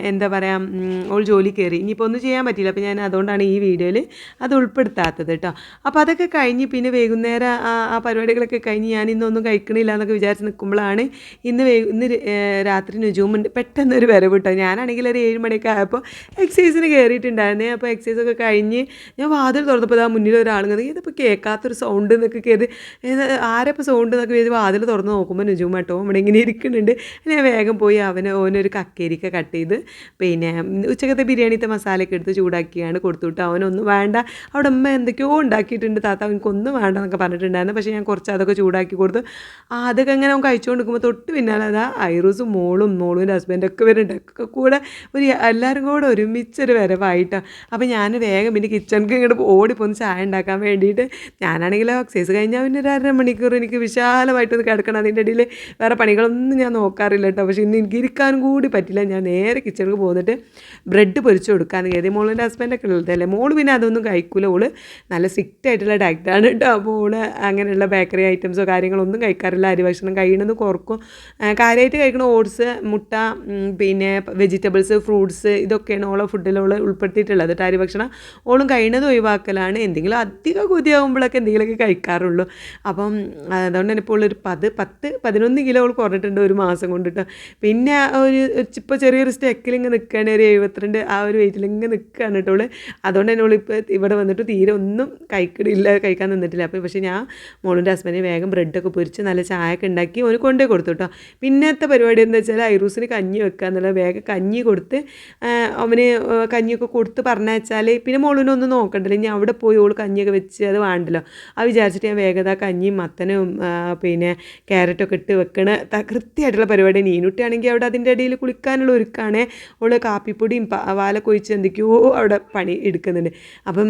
എന്താ പറയുക ഓൾ ജോലി കയറി. ഇനിയിപ്പോൾ ഒന്നും ചെയ്യാൻ പറ്റില്ല അപ്പോൾ ഞാൻ അതുകൊണ്ടാണ് ഈ വീഡിയോയിൽ അത് ഉൾപ്പെടുത്താത്തത് കേട്ടോ അപ്പോൾ അതൊക്കെ കഴിഞ്ഞ് പിന്നെ വൈകുന്നേരം ആ പരിപാടികളൊക്കെ കഴിഞ്ഞ് ഞാൻ ഇന്നൊന്നും കഴിക്കണില്ല എന്നൊക്കെ വിചാരിച്ച് നിൽക്കുമ്പോഴാണ് ഇന്ന് ഇന്ന് രാത്രി നുജൂമുണ്ട്. പെട്ടെന്നൊരു വരവ് കേട്ടോ ഞാനാണെങ്കിൽ ഒരു ഏഴ് മണിയൊക്കെ ആയപ്പോൾ എക്സസൈസിന് കയറിയിട്ടുണ്ടായിരുന്നേ അപ്പോൾ എക്സസൈസ് ഒക്കെ കഴിഞ്ഞ് ഞാൻ വാതിൽ തുറന്നപ്പോൾ ആ മുന്നിൽ ഒരാളുങ്ങൾ ഇതിപ്പോൾ കേൾക്കാത്തൊരു സൗണ്ട് എന്നൊക്കെ കയറി ആരപ്പോൾ സൗണ്ട് എന്നൊക്കെ വാതിൽ തുറന്ന് നോക്കുമ്പോൾ നുജൂമാട്ടോ ഇവിടെ ഇങ്ങനെ ഇരിക്കുന്നുണ്ട്. ഞാൻ വേഗം പോയി അവനെ ഓനൊരു കക്കേരിക്ക കട്ട് ചെയ്ത് പിന്നെ ഉച്ചക്കത്തെ ബിരിയാണിത്തെ മസാലയൊക്കെ എടുത്ത് ചൂടാക്കിയാണ് കൊടുത്തു വിട്ടു അവനൊന്നും വേണ്ട. അവിടെ അമ്മ എന്തൊക്കെയോ ഉണ്ടാക്കിയിട്ടുണ്ട്. താത്ത അവനക്കൊന്നും വേണ്ട എന്നൊക്കെ പറഞ്ഞിട്ടുണ്ടായിരുന്നു. പക്ഷേ ഞാൻ കുറച്ച് അതൊക്കെ ചൂടാക്കി കൊടുത്തു അതൊക്കെ അങ്ങനെ അവൻ കഴിച്ചുകൊണ്ട് നിൽക്കുമ്പോൾ തൊട്ട് പിന്നാലെ അതാ ഐറൂസും മോളും മോളും ഹസ്ബൻഡൊക്കെ വരുന്നുണ്ട്. ഒക്കെ കൂടെ ഒരു എല്ലാവരും കൂടെ ഒരുമിച്ചൊരു വരവായിട്ടാണ് അപ്പോൾ ഞാൻ വേഗം പിന്നെ കിച്ചണിക്ക് ഇങ്ങോട്ട് ഓടിപ്പോന്ന് ചായ ഉണ്ടാക്കാൻ വേണ്ടിയിട്ട് ഞാനാണെങ്കിൽ എക്സസൈസ് കഴിഞ്ഞാൽ പിന്നെ ഒരു അര മണിക്കൂർ എനിക്ക് വിശാലമായിട്ടൊന്ന് കിടക്കണം. അതിന്റെ ഇടയിൽ വേറെ പണികളൊന്നും ഞാൻ നോക്കാറില്ല കേട്ടോ. പക്ഷേ ഇന്ന് എനിക്ക് ഇരിക്കാനും കൂടി പറ്റില്ല. ഞാൻ നേരെ കിച്ചണിൽ പോന്നിട്ട് ബ്രെഡ് പൊരിച്ചു കൊടുക്കാന്ന് കരുതി. മോളിന്റെ ഹസ്ബൻഡൊക്കെ ഉള്ളതല്ലേ? മോൾ പിന്നെ അതൊന്നും കഴിക്കൂല. ഓൾ നല്ല സ്ട്രിക്റ്റ് ആയിട്ടുള്ള ഡയറ്റാണ് കേട്ടോ അപ്പോൾ ഓൾ അങ്ങനെയുള്ള ബേക്കറി ഐറ്റംസോ കാര്യങ്ങളൊന്നും കഴിക്കാറില്ല. അരി ഭക്ഷണം കഴിയണത് കുറക്കും. കാര്യമായിട്ട് കഴിക്കണ ഓട്സ് മുട്ട പിന്നെ വെജിറ്റബിൾസ് ഫ്രൂട്ട്സ് ഇതൊക്കെയാണ് ഓളെ ഓൾ ഉൾപ്പെടുത്തിയിട്ടുള്ളത് അരി ഭക്ഷണം ഓളും കഴിയണത് ഒഴിവാക്കലാണ്. എന്തെങ്കിലും അധികം കൊതിയാകുമ്പോഴൊക്കെ എന്തെങ്കിലുമൊക്കെ കഴിക്കാറുള്ളൂ. അപ്പം അതുകൊണ്ട് തന്നെ ഇപ്പോൾ ഒരു പത് പത്ത് പതിനൊന്ന് കിലോ ഓൾ കുറഞ്ഞിട്ടുണ്ട് ഒരു മാസം കൊണ്ടിട്ട് പിന്നെ ഒരു ഇപ്പോൾ ചെറിയൊരു സ്റ്റെക്കിൽ ഇങ്ങനെ നിൽക്കുകയാണ് ഒരു എഴുപത്തിരണ്ട് ആ ഒരു വെയിറ്റിൽ ഇങ്ങനെ നിൽക്കുകയാണ് കേട്ടോ അവൾ അതുകൊണ്ട് തന്നെ അവളിപ്പോൾ ഇവിടെ വന്നിട്ട് തീരെ ഒന്നും കഴിക്കടില്ല കഴിക്കാൻ നിന്നിട്ടില്ല. അപ്പോൾ പക്ഷേ ഞാൻ മോളിന്റെ ഹസ്ബൻഡിന് വേഗം ബ്രെഡൊക്കെ പൊരിച്ച് നല്ല ചായ ഒക്കെ ഉണ്ടാക്കി ഓന് കൊണ്ടേ കൊടുത്തു കേട്ടോ പിന്നത്തെ പരിപാടി എന്താ വെച്ചാൽ ഐറൂസിന് കഞ്ഞി വെക്കുക എന്നുള്ള വേഗം കഞ്ഞി കൊടുത്ത് അവന് കഞ്ഞിയൊക്കെ കൊടുത്ത് പറഞ്ഞാൽ പിന്നെ മോളിനൊന്നും നോക്കണ്ടല്ലോ. ഇനി അവിടെ പോയി ഓൾ കഞ്ഞിയൊക്കെ വെച്ച് അത് വേണ്ടല്ലോ. അത് വിചാരിച്ചിട്ട് ഞാൻ വേഗത കഞ്ഞി കഞ്ഞിയും മത്തനും പിന്നെ ക്യാരറ്റൊക്കെ ഇട്ട് വെക്കണ. കൃത്യമായിട്ടുള്ള പരിപാടി. നീനുട്ടിയാണെങ്കിൽ അവിടെ അതിന്റെ ഇടയിൽ കുളിക്കാനുള്ള ഒരുക്കാണ്. അവൾ കാപ്പിപ്പൊടിയും പ- പാലൊക്കെ ഒഴിച്ച് എന്തൊക്കെയോ അവിടെ പണി എടുക്കുന്നുണ്ട്. അപ്പം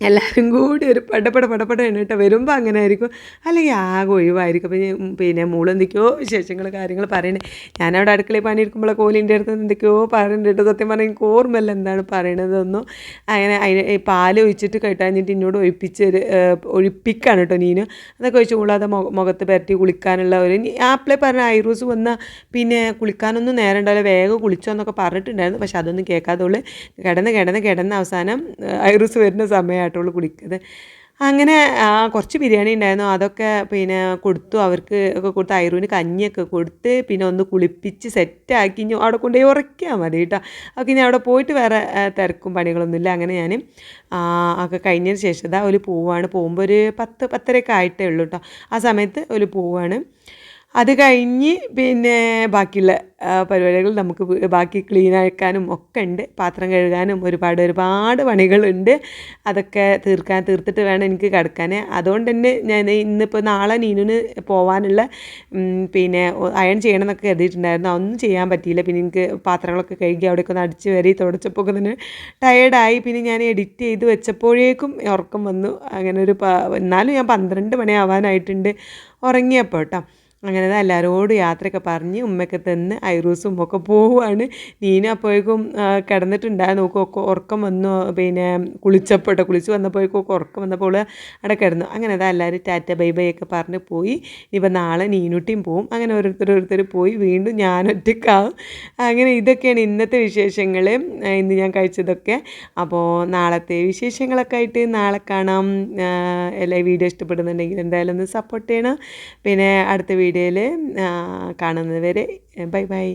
എല്ലാവരും കൂടി ഒരു പടപ്പട പടപ്പട എണ്ണിട്ട് വരുമ്പോൾ അങ്ങനെ ആയിരിക്കും. അല്ലെങ്കിൽ ആകെ ഒഴിവായിരിക്കും. അപ്പം പിന്നെ മൂളം എന്തൊക്കെയോ വിശേഷങ്ങൾ കാര്യങ്ങൾ പറയണേ. ഞാനവിടെ അടുക്കളയിൽ പണിയെടുക്കുമ്പോഴൊക്കെ കോലിന്റെ അടുത്ത് എന്തൊക്കെയോ പറയുന്നുണ്ട് സത്യം പറഞ്ഞാൽ എനിക്ക് ഓർമ്മയില്ല എന്താണ് പറയണതൊന്നും. അങ്ങനെ അതിന് പാൽ ഒഴിച്ചിട്ട് കേട്ടാഞ്ഞിട്ട് എന്നോട് ഒഴിപ്പിച്ച് ഒഴിപ്പിക്കാണ് കേട്ടോ നീന്. അതൊക്കെ ഒഴിച്ച് കൂടാതെ മുഖ- മുഖത്ത് പരട്ടി കുളിക്കാനുള്ള ഒരു ആപ്പിളെ പറഞ്ഞ ഐറൂസ് വന്ന പിന്നെ കുളിക്കാനൊന്നും നേരം ഉണ്ടാവില്ല. വേഗം കുളിച്ചോ എന്നൊക്കെ പറഞ്ഞിട്ടുണ്ടായിരുന്നു. പക്ഷെ അതൊന്നും കേൾക്കാതുള്ളൂ കിടന്ന് കിടന്ന് കിടന്ന് അവസാനം ഐറൂസ് വരുന്ന സമയമായിട്ടുള്ളൂ കുടിക്കുന്നത് അങ്ങനെ കുറച്ച് ബിരിയാണി ഉണ്ടായിരുന്നു. അതൊക്കെ പിന്നെ കൊടുത്തു. അവർക്ക് ഒക്കെ കൊടുത്ത് ഐറൂന് കഞ്ഞിയൊക്കെ കൊടുത്ത് പിന്നെ ഒന്ന് കുളിപ്പിച്ച് സെറ്റാക്കി ഇനി അവിടെ കൊണ്ടുപോയി ഉറക്കിയാൽ മതി കേട്ടോ. ഒക്കെ ഇനി അവിടെ പോയിട്ട് വേറെ തിരക്കും പണികളൊന്നുമില്ല അങ്ങനെ ഞാൻ ഒക്കെ കഴിഞ്ഞതിന് ശേഷം ഒരു പോവാണ്. പോകുമ്പോൾ ഒരു പത്ത് പത്തരയൊക്കെ ആയിട്ടേ ഉള്ളൂ കേട്ടോ. ആ സമയത്ത് ഒരു പോവാണ്. അത് കഴിഞ്ഞ് പിന്നെ ബാക്കിയുള്ള പരിപാടികൾ നമുക്ക് ബാക്കി ക്ലീൻ ആക്കാനും ഒക്കെ ഉണ്ട്. പാത്രം കഴുകാനും ഒരുപാട് ഒരുപാട് പണികളുണ്ട്. അതൊക്കെ തീർക്കാൻ തീർത്തിട്ട് വേണം എനിക്ക് കിടക്കാൻ. അതുകൊണ്ട് തന്നെ ഞാൻ ഇന്നിപ്പോൾ നാളെ നീനുന് പോവാനുള്ള പിന്നെ അയൺ ചെയ്യണം എന്നൊക്കെ കരുതിയിട്ടുണ്ടായിരുന്നു. അതൊന്നും ചെയ്യാൻ പറ്റിയില്ല. പിന്നെ എനിക്ക് പാത്രങ്ങളൊക്കെ കഴുകി അവിടെയൊക്കെ ഒന്ന് അടിച്ച് വരി തുടച്ചപ്പോൾ ഒക്കെ തന്നെ ടയേർഡായി പിന്നെ ഞാൻ എഡിറ്റ് ചെയ്ത് വെച്ചപ്പോഴേക്കും ഉറക്കം വന്നു. അങ്ങനെ ഒരു എന്നാലും ഞാൻ പന്ത്രണ്ട് മണിയാവാനായിട്ടുണ്ട് ഉറങ്ങിയപ്പോൾ കേട്ടോ അങ്ങനെ എല്ലാവരോടും യാത്രയൊക്കെ പറഞ്ഞ് ഉമ്മയൊക്കെ തന്ന് ഐറൂസും ഒക്കെ പോവുകയാണ് നീന അപ്പോഴേക്കും കിടന്നിട്ടുണ്ടായിരുന്നു ഒക്കെ ഉറക്കം വന്നു. പിന്നെ കുളിച്ചപ്പോൾ കേട്ടോ കുളിച്ച് വന്നപ്പോഴേക്കും ഉറക്കം വന്നപ്പോൾ അവിടെ കിടന്നു. അങ്ങനെ അതാ എല്ലാവരും ടാറ്റ ബൈ ബൈ ഒക്കെ പറഞ്ഞ് പോയി. ഇപ്പം നാളെ നീനുട്ടിയും പോവും. അങ്ങനെ ഓരോരുത്തർ ഓരോരുത്തർ പോയി. വീണ്ടും ഞാനൊറ്റക്കാവും അങ്ങനെ ഇതൊക്കെയാണ് ഇന്നത്തെ വിശേഷങ്ങൾ ഇന്ന് ഞാൻ കഴിച്ചതൊക്കെ. അപ്പോൾ നാളത്തെ വിശേഷങ്ങളൊക്കെ ആയിട്ട് നാളെ കാണാം. എല്ലാ വീഡിയോ ഇഷ്ടപ്പെടുന്നുണ്ടെങ്കിൽ എന്തായാലും ഒന്ന് സപ്പോർട്ട് ചെയ്യണം. പിന്നെ അടുത്ത വീഡിയോയിൽ കാണുന്നത് വരെ ബൈ ബൈ.